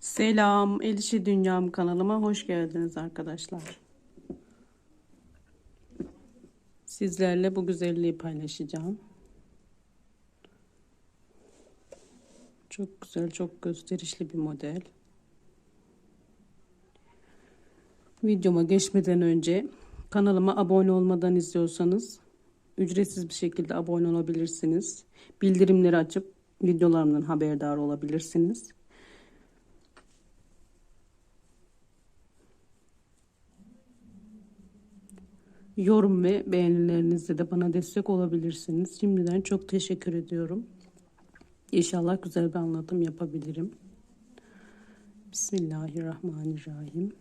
Selam, Elişi Dünyam kanalıma hoş geldiniz arkadaşlar. Sizlerle bu güzelliği paylaşacağım. Çok güzel, çok gösterişli bir model. Videoma geçmeden önce kanalıma abone olmadan izliyorsanız ücretsiz bir şekilde abone olabilirsiniz. Bildirimleri açıp videolarımdan haberdar olabilirsiniz. Yorum ve beğenilerinizle de bana destek olabilirsiniz. Şimdiden çok teşekkür ediyorum. İnşallah güzel bir anlatım yapabilirim. Bismillahirrahmanirrahim.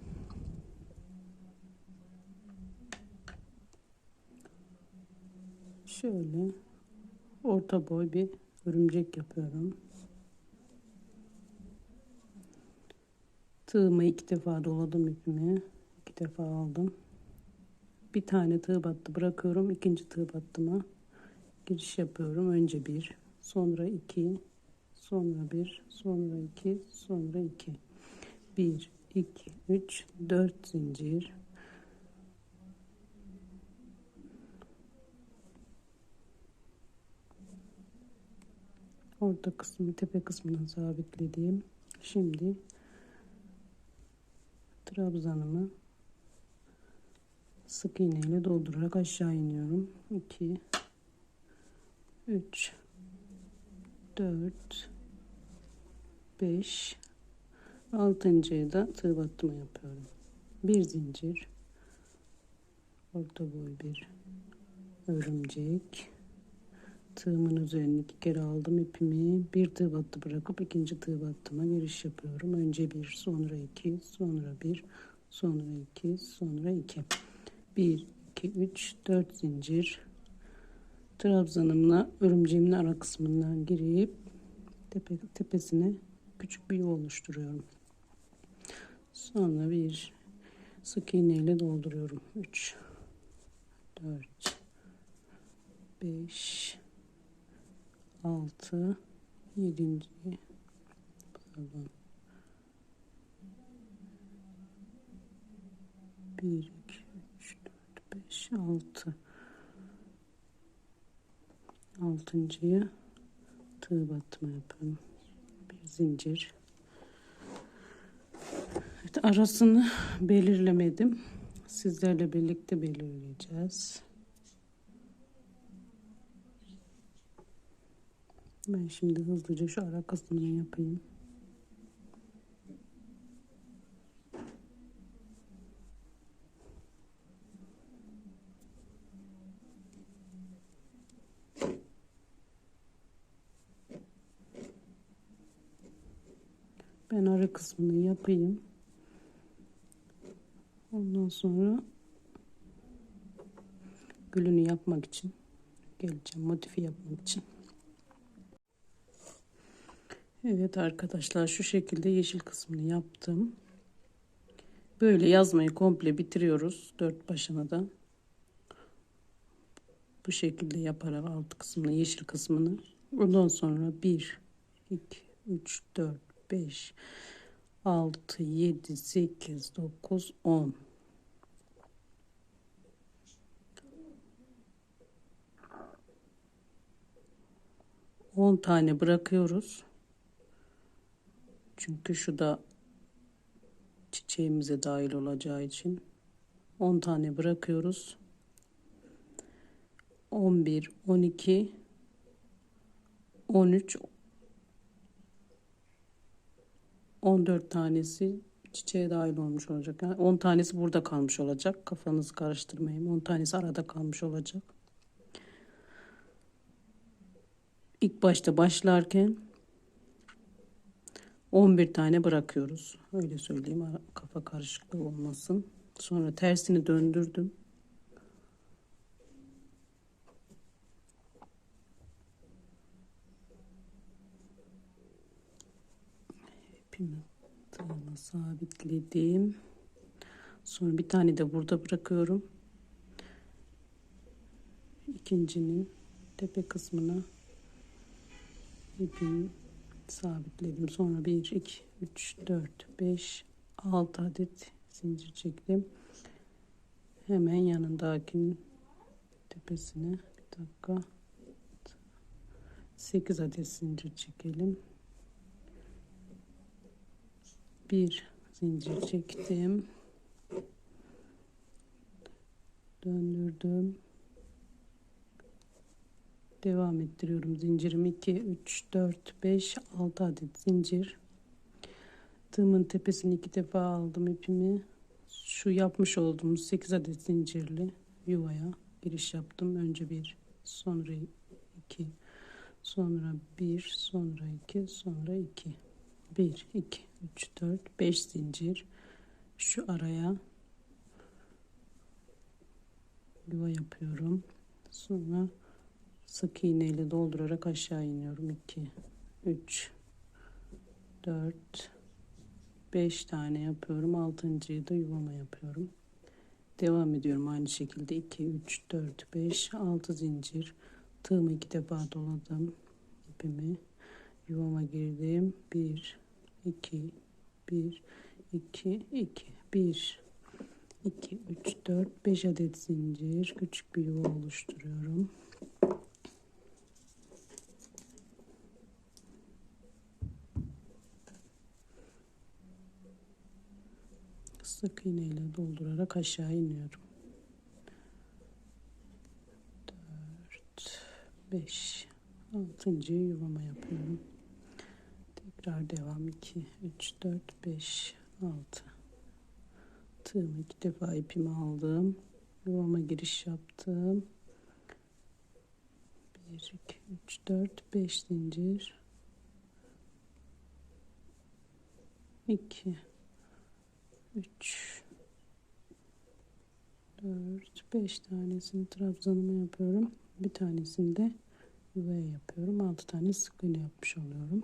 Şöyle orta boy bir örümcek yapıyorum. Tığımı iki defa doladım ipimi. iki defa aldım bir tane tığ battı bırakıyorum. İkinci tığ battıma. Giriş yapıyorum. Önce bir sonra iki sonra bir sonra iki sonra iki. Bir iki üç dört zincir. Orta kısmı tepe kısmına sabitlediğim. Şimdi trabzanımı sık iğne ile doldurarak aşağı iniyorum. 2 3 4 5 altıncıya da tığ battıma yapıyorum. Bir zincir. Orta boy bir örümcek. Tığımın üzerine iki kere aldım ipimi. Bir tığ battı bırakıp ikinci tığ battıma giriş yapıyorum. Önce bir sonra iki sonra bir sonra iki sonra iki 1 2 3 4 zincir trabzanımla örümceğimin ara kısmından girip tepe, tepesine küçük bir yuva oluşturuyorum. Sonra bir sık iğne ile dolduruyorum. 3 4 5 6 7. pardon 1 2 5 6 altıncıyı tığ batma yapıyorum bir zincir. Evet, arasını belirlemedim. Sizlerle birlikte belirleyeceğiz. Ben şimdi hızlıca şu ara kısmını yapayım Ben ara kısmını yapayım. Ondan sonra gülünü yapmak için geleceğim. Motifi yapmak için. Evet arkadaşlar şu şekilde yeşil kısmını yaptım. Böyle yazmayı komple bitiriyoruz. Dört başına da. Bu şekilde yaparak alt kısmını yeşil kısmını. Ondan sonra 1, 2, 3, 4, 5 6 7 8 9 10 10 tane bırakıyoruz. Çünkü şu da çiçeğimize dahil olacağı için 10 tane bırakıyoruz. 11 12 13 14 tanesi çiçeğe dahil olmuş olacak. Yani 10 tanesi burada kalmış olacak. Kafanızı karıştırmayın. 10 tanesi arada kalmış olacak. İlk başta başlarken 11 tane bırakıyoruz. Öyle söyleyeyim. Kafa karışıklığı olmasın. Sonra tersini döndürdüm. İpimi tığıma sabitledim. Sonra bir tane de burada bırakıyorum. İkincinin tepe kısmına ipimi sabitledim. Sonra 1, 2, 3, 4, 5, 6 adet zincir çektim. Hemen yanındakinin tepesine bir dakika 8 adet zincir çekelim. Bir zincir çektim. Döndürdüm. Devam ettiriyorum. Zincirim 2, 3, 4, 5, 6 adet zincir. Tığımın tepesini iki defa aldım ipimi. Şu yapmış olduğumuz 8 adet zincirli yuvaya giriş yaptım. Önce bir, sonra iki, sonra bir, sonra iki, sonra iki. Bir, iki, üç, dört, beş zincir. Şu araya yuva yapıyorum. Sonra sık iğne ile doldurarak aşağı iniyorum. 2 3 4 5 tane yapıyorum. Altıncıyı da yuvama yapıyorum. Devam ediyorum aynı şekilde 2 3 4 5 6 zincir. Tığımı iki defa doladım. ipimi yuvama girdim. 1 2 1 2 2 1 2 3 4 5 adet zincir küçük bir yuva oluşturuyorum. sık iğne ile doldurarak aşağı iniyorum. 4 5 6. yuvama yapıyorum. Tekrar devam 2 3 4 5 6 Tığımı iki defa ipimi aldım. Yuvama giriş yaptım. 1 2 3 4 5 zincir 2 3 4 5 tanesini trabzanıma yapıyorum. Bir tanesini de yuvaya yapıyorum. 6 tane sık iğne yapmış oluyorum.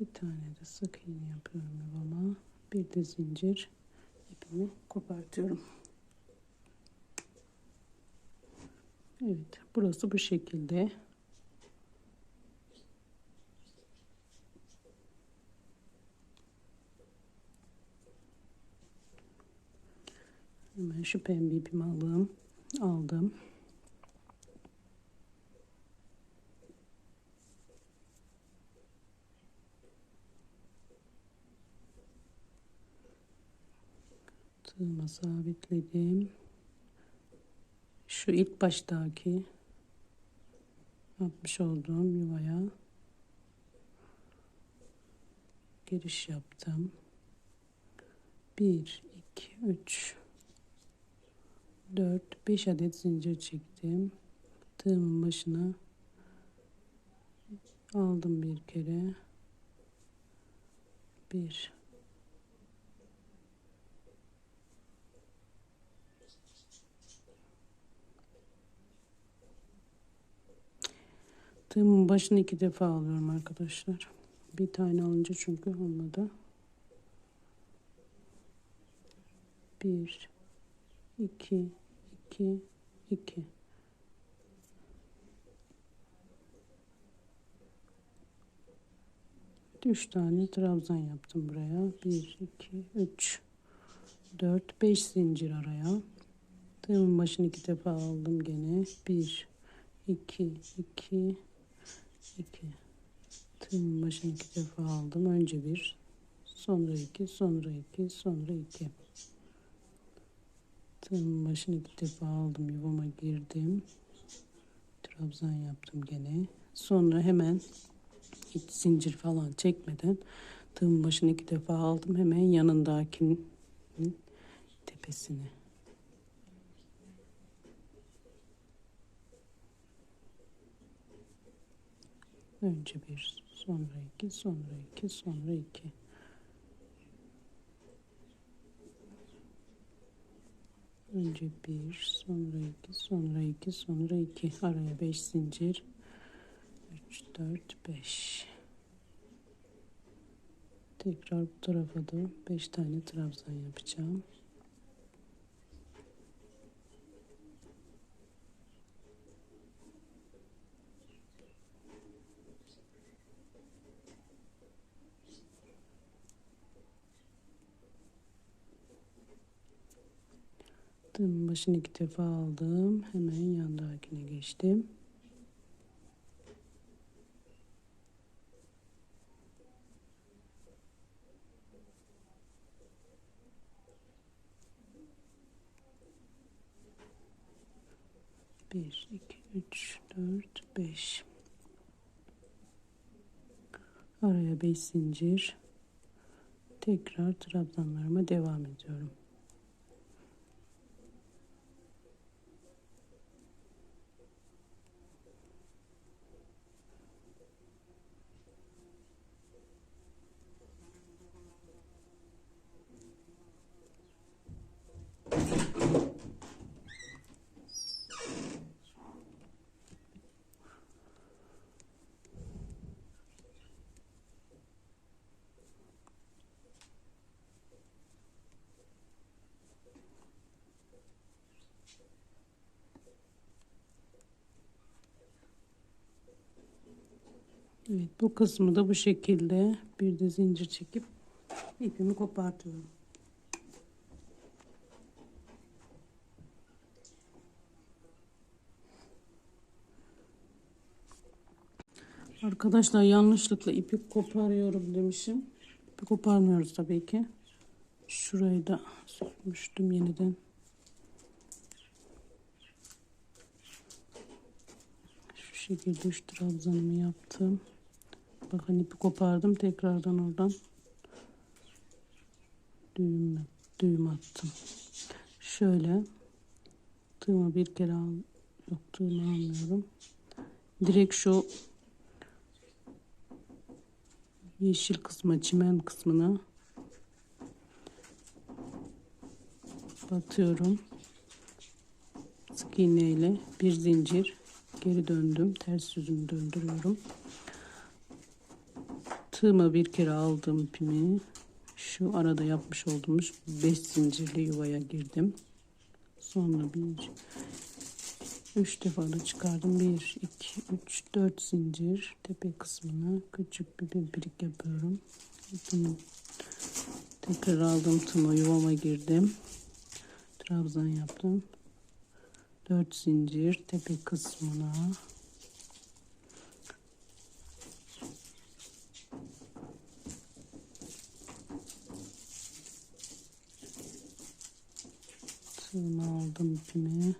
bir tane de sık iğne yapıyorum yuvama. Bir de zincir ipimi kopartıyorum. Evet burası bu şekilde. Hemen şu pembe ipimi alayım aldım tığıma sabitledim. Şu ilk baştaki yapmış olduğum yuvaya giriş yaptım. 1 2 3 4 5 adet zincir çektim. Tığımın başına aldım bir kere. 1 Tığımın başını iki defa alıyorum arkadaşlar. Bir tane alınca çünkü olmadı. Bir, iki, iki, iki. Üç tane trabzan yaptım buraya. Bir, iki, üç, dört, beş zincir araya. Tığımın başını iki defa aldım gene. Bir, iki, iki, 2 tığımın başını iki defa aldım. Önce bir sonra iki sonra iki sonra iki. Tığımın başını iki defa aldım. Yuvama girdim. Trabzan yaptım gene. Sonra hemen hiç zincir falan çekmeden tığımın başını iki defa aldım. Hemen yanındakinin tepesine Önce bir, sonra iki, sonra iki, sonra iki. Önce bir, sonra iki, sonra iki, sonra iki. Araya beş zincir. Üç, dört, beş. Tekrar bu tarafa da beş tane trabzan yapacağım. Tığımın başını iki defa aldım. Hemen yandakine geçtim. Bir, iki, üç, dört, beş. Araya beş zincir. Tekrar trabzanlarıma devam ediyorum. Evet bu kısmı da bu şekilde bir de zincir çekip ipimi kopartıyorum. Arkadaşlar yanlışlıkla ipi koparıyorum demişim. İpi koparmıyoruz tabii ki. Şurayı da sürmüştüm yeniden. Şu şekilde üç trabzanımı yaptım. Bakın ipi kopardım. Tekrardan oradan düğüm, düğüm attım. Şöyle tığımı bir kere al. Yok tığımı almıyorum. Direkt şu yeşil kısmı çimen kısmına batıyorum. Sık iğne ile bir zincir geri döndüm. Ters yüzünü döndürüyorum. Tığıma bir kere aldım ipimi. Şu arada yapmış olduğumuz 5 zincirli yuvaya girdim. Sonra bir 3 defa da çıkardım. 1 2 3 4 zincir tepe kısmına küçük bir pimprik yapıyorum. Bunu tekrar aldım tığıma yuvama girdim. Trabzan yaptım. 4 zincir tepe kısmına Tığımı aldım ipimi.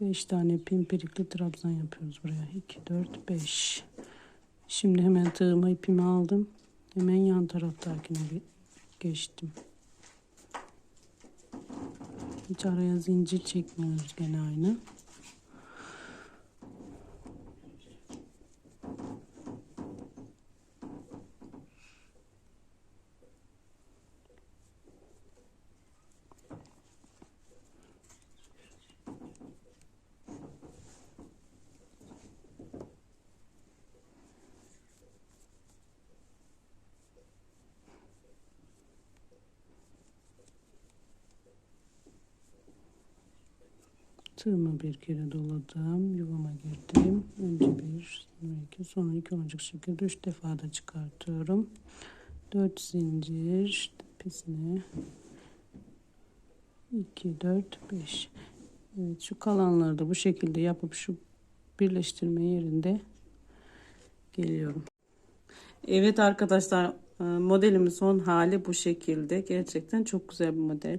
Beş tane pimpirikli trabzan yapıyoruz buraya. 2, 4, 5. Şimdi hemen tığıma ipimi aldım. Hemen yan taraftakine geçtim. Hiç araya zincir çekmiyoruz gene aynı. Tığımı bir kere doladım. Yuvama girdim. Önce bir, sonra iki, sonra iki olacak şekilde üç defa da çıkartıyorum. Dört zincir tepesine. 2, 4, 5. Evet şu kalanları da bu şekilde yapıp şu birleştirme yerinde geliyorum. Evet arkadaşlar e, modelimin son hali bu şekilde. Gerçekten çok güzel bir model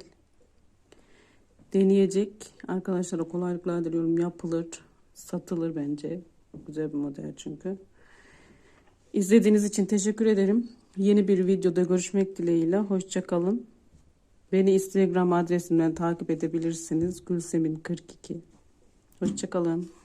deneyecek arkadaşlara kolaylıklar diliyorum. Yapılır, satılır bence. Güzel bir model çünkü. İzlediğiniz için teşekkür ederim. Yeni bir videoda görüşmek dileğiyle. Hoşçakalın. Beni Instagram adresimden takip edebilirsiniz. Gülsemin42. Hoşçakalın.